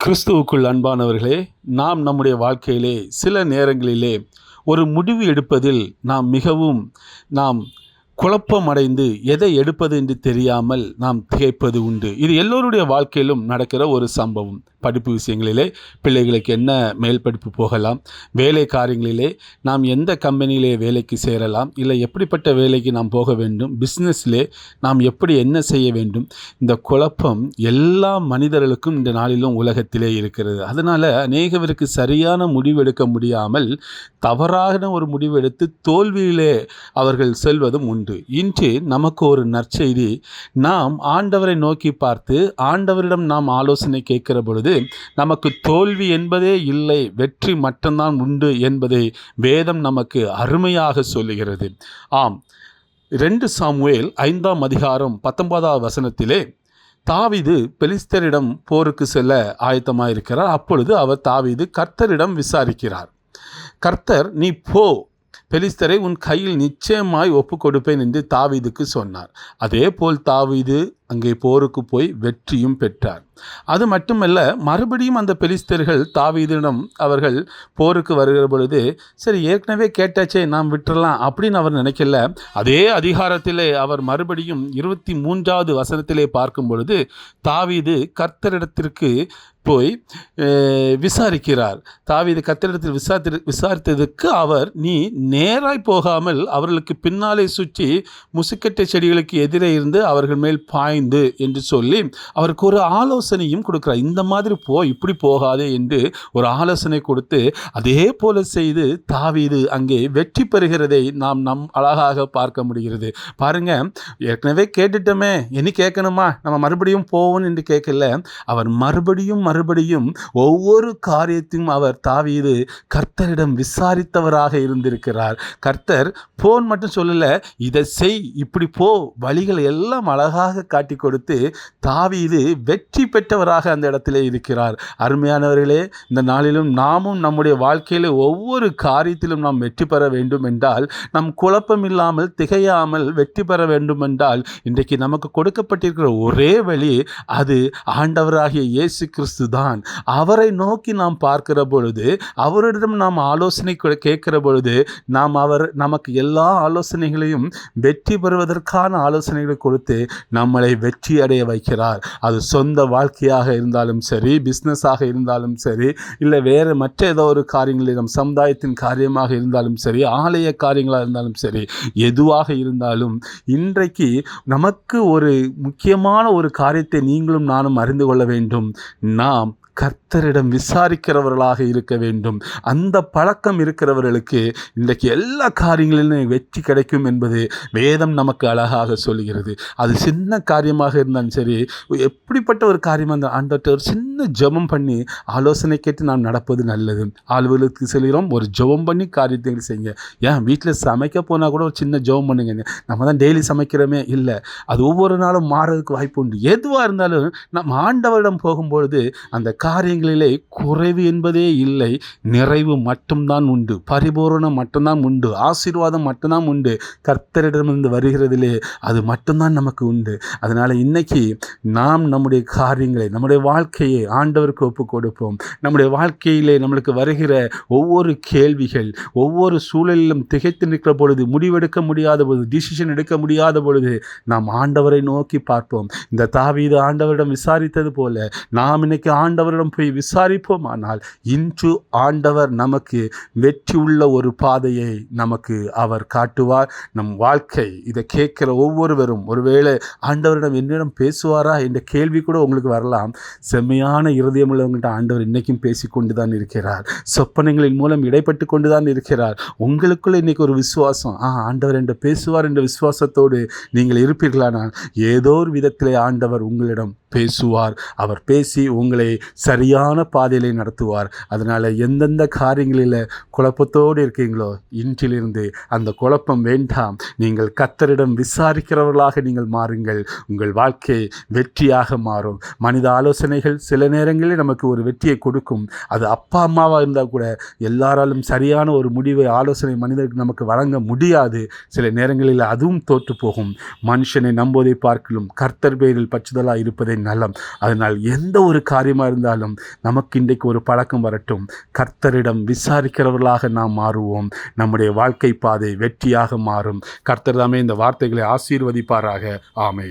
கிறிஸ்துவுக்குள் அன்பானவர்களே நாம் நம்முடைய வாழ்க்கையிலே சில நேரங்களிலே ஒரு முடிவு எடுப்பதில் நாம் மிகவும் நாம் குழப்பமடைந்து எதை எடுப்பது என்று தெரியாமல் நாம் திகைப்பது உண்டு. இது எல்லோருடைய வாழ்க்கையிலும் நடக்கிற ஒரு சம்பவம். படிப்பு விஷயங்களிலே பிள்ளைகளுக்கு என்ன மேல் படிப்பு போகலாம்? வேலை காரியங்களிலே நாம் எந்த கம்பெனியிலே வேலைக்கு சேரலாம்? இல்லை எப்படிப்பட்ட வேலைக்கு நாம் போக வேண்டும்? பிஸ்னஸ்லே நாம் எப்படி என்ன செய்ய வேண்டும்? இந்த குழப்பம் எல்லா மனிதர்களுக்கும் இந்த நாளிலும் உலகத்திலே இருக்கிறது. அதனால் அநேகவருக்கு சரியான முடிவு எடுக்க முடியாமல் தவறான ஒரு முடிவு எடுத்து தோல்வியிலே அவர்கள் செல்வதும் உண்டு. இன்று நமக்கு ஒரு நற்செய்தி. நாம் ஆண்டவரை நோக்கி பார்த்து ஆண்டவரிடம் நாம் ஆலோசனை கேட்கிற பொழுது நமக்கு தோல்வி என்பதே இல்லை வெற்றி மட்டும்தான் உண்டு என்பதை வேதம் நமக்கு அருமையாக சொல்லுகிறது. ஆம். ரெண்டு சாமுவேல் ஐந்தாம் அதிகாரம் பத்தொன்பதாவது வசனத்திலே தாவிது பெலிஸ்தரிடம் போருக்கு செல்ல ஆயத்தமாக இருக்கிறார் அப்பொழுது அவர் தாவீது கர்த்தரிடம் விசாரிக்கிறார். கர்த்தர் நீ போ பெலிஸ்தரை உன் கையில் நிச்சயமாய் ஒப்பு கொடுப்பேன் என்று தாவீதுக்கு சொன்னார். அதே போல் தாவீது அங்கே போருக்கு போய் வெற்றியும் பெற்றார். அது மட்டுமல்ல மறுபடியும் அந்த பெலிஸ்தர்கள் தாவீதிடம் அவர்கள் போருக்கு வருகிற பொழுது சரி ஏற்கனவே கேட்டாச்சே நாம் விட்டுறலாம் அப்படின்னு அவர் நினைக்கல. அதே அதிகாரத்திலே அவர் மறுபடியும் இருபத்தி மூன்றாவது வசனத்திலே பார்க்கும் பொழுது தாவீது கர்த்தரிடத்திற்கு போய் விசாரிக்கிறார். தாவீது கர்த்தரிடத்தில் விசாரித்து விசாரித்ததுக்கு அவர் நீ நேராய் போகாமல் அவர்களுக்கு பின்னாலே சுற்றி முசுக்கட்டை செடிகளுக்கு எதிரே இருந்து அவர்கள் மேல் பாய்ந்து என்று சொல்லி அவருக்கு ஒரு ஆலோசனையும் கொடுக்கிறார். இந்த மாதிரி போ இப்படி போகாதே என்று ஒரு ஆலோசனை கொடுத்து அதே போல செய்து தாவீது அங்கே வெற்றி பெறுகிறதை நாம் நம் அழகாக பார்க்க முடிகிறது. பாருங்க ஏற்கனவே கேட்டுட்டோமே இனி கேட்கணுமா? நம்ம மறுபடியும் போவோம் என்று கேட்கல. அவர் மறுபடியும் மறுபடியும் ஒவ்வொரு காரியத்தையும் அவர் தாவீது கர்த்தரிடம் விசாரித்தவராக இருந்திருக்கிறார். கர்த்தர் போன் மட்டும் சொல்லலை இதை செய் இப்படி போ வழிகளை எல்லாம் அழகாக காட்டி கொடுத்து தாவீது வெற்றி பெற்றவராக அந்த இடத்திலே இருக்கிறார். அருமையானவர்களே இந்த நாளிலும் நாமும் நம்முடைய வாழ்க்கையில் ஒவ்வொரு காரியத்திலும் நாம் வெற்றி பெற வேண்டும் என்றால் நம் குழப்பம் இல்லாமல் திகையாமல் வெற்றி பெற வேண்டும் என்றால் இன்றைக்கு நமக்கு கொடுக்கப்பட்டிருக்கிற ஒரே வழி அது ஆண்டவராகிய இயேசு கிறிஸ்து தான் அவரை நோக்கி நாம் பார்க்கிற பொழுது அவரிடம் நாம் ஆலோசனை கேட்கிற பொழுது நாம் அவர் நமக்கு எல்லா ஆலோசனைகளையும் வெற்றி பெறுவதற்கான ஆலோசனைகளை கொடுத்து நம்மளை வெற்றி அடைய வைக்கிறார். அது சொந்த வாழ்க்கையாக இருந்தாலும் சரி பிஸ்னஸாக இருந்தாலும் சரி இல்லை வேறு மற்ற ஏதோ ஒரு காரியங்களில் நம் சமுதாயத்தின் காரியமாக இருந்தாலும் சரி ஆலய காரியங்களாக இருந்தாலும் சரி எதுவாக இருந்தாலும் இன்றைக்கு நமக்கு ஒரு முக்கியமான ஒரு காரியத்தை நீங்களும் நானும் அறிந்து கொள்ள வேண்டும். நாம் கர்த்தரிடம் விசாரிக்கிறவர்களாக இருக்க வேண்டும். அந்த பழக்கம் இருக்கிறவர்களுக்கு இன்றைக்கு எல்லா காரியங்களிலும் வெற்றி கிடைக்கும் என்பது வேதம் நமக்கு அழகாக சொல்கிறது. அது சின்ன காரியமாக இருந்தாலும் சரி எப்படிப்பட்ட ஒரு காரியமாக இருந்தால் ஆண்டவர்கிட்ட ஒரு சின்ன ஜெபம் பண்ணி ஆலோசனை கேட்டு நாம் நடப்பது நல்லது. அலுவலகத்துக்கு செல்கிறோம். ஒரு ஜெபம் பண்ணி காரியத்தை செய்யுங்க. ஏன்? வீட்டில் சமைக்க போனால் கூட ஒரு சின்ன ஜெபம் பண்ணுங்க. நம்ம தான் டெய்லி சமைக்கிறோமே. இல்லை. அது ஒவ்வொரு நாளும் மாறதுக்கு வாய்ப்பு உண்டு. எதுவாக இருந்தாலும் நம்ம ஆண்டவரிடம் போகும்பொழுது அந்த காரியங்களிலே குறைவு என்பதே இல்லை. நிறைவு மட்டும்தான் உண்டு. பரிபூரணம் மட்டும்தான் உண்டு. ஆசீர்வாதம் மட்டும்தான் உண்டு. கர்த்தரிடமிருந்து வருகிறதிலே அது மட்டும்தான் நமக்கு உண்டு. அதனால் இன்னைக்கு நாம் நம்முடைய காரியங்களை நம்முடைய வாழ்க்கையை ஆண்டவருக்கு ஒப்பு கொடுப்போம் நம்முடைய வாழ்க்கையிலே நம்மளுக்கு வருகிற ஒவ்வொரு கேள்விகள் ஒவ்வொரு சூழலிலும் திகைத்து நிற்கிற பொழுது முடிவெடுக்க முடியாத பொழுது டிசிஷன் எடுக்க முடியாத பொழுது நாம் ஆண்டவரை நோக்கி பார்ப்போம். இந்த தாவீது ஆண்டவரிடம் விசாரித்தது போல நாம் இன்னைக்கு ஆண்டவரிடம் போய் விசாரிப்போம் ஆனால் இன்று ஆண்டவர் நமக்கு வெற்றி உள்ள ஒரு பாதையை நமக்கு அவர் காட்டுவார். நம் வாழ்க்கை இதை கேட்கிற ஒவ்வொருவரும் ஒருவேளை ஆண்டவரிடம் என்னிடம் பேசுவாரா என்ற கேள்வி கூட உங்களுக்கு வரலாம். செம்மையான இருதயம் உள்ளவங்கள்ட்ட ஆண்டவர் இன்னைக்கும் பேசிக்கொண்டு தான் இருக்கிறார். சொப்பனங்களின் மூலம் இடைப்பட்டு கொண்டு தான் இருக்கிறார். உங்களுக்குள்ள இன்னைக்கு ஒரு விசுவாசம். ஆ ஆண்டவர் என்று பேசுவார் என்ற விசுவாசத்தோடு நீங்கள் இருப்பீர்களானால் ஏதோ ஒரு விதத்திலே ஆண்டவர் உங்களிடம் பேசுவார். அவர் பேசி உங்களை சரியான பாதையிலே நடத்துவார். அதனால் எந்தெந்த காரியங்களில் குழப்பத்தோடு இருக்கீங்களோ இன்றிலிருந்து அந்த குழப்பம் வேண்டாம். நீங்கள் கத்தரிடம் விசாரிக்கிறவர்களாக நீங்கள் மாறுங்கள். உங்கள் வாழ்க்கை வெற்றியாக மாறும். மனித ஆலோசனைகள் சில நேரங்களில் நமக்கு ஒரு வெற்றியை கொடுக்கும். அது அப்பா அம்மாவாக இருந்தால் கூட எல்லாராலும் சரியான ஒரு முடிவை ஆலோசனை மனிதருக்கு நமக்கு வழங்க முடியாது. சில நேரங்களில் அதுவும் தோற்று போகும் மனுஷனை நம்புவதை பார்க்கலும் கர்த்தர் பேரில் பச்சுதலாக இருப்பதை நலம். அதனால் எந்த ஒரு காரியமாக இருந்தாலும் நமக்கு இன்றைக்கு ஒரு பழக்கம் வரட்டும். கர்த்தரிடம் விசாரிக்கிறவர்களாக நாம் மாறுவோம். நம்முடைய வாழ்க்கை பாதை வெற்றியாக மாறும். கர்த்தர் தாமே இந்த வார்த்தைகளை ஆசீர்வதிப்பாராக. ஆமேன்.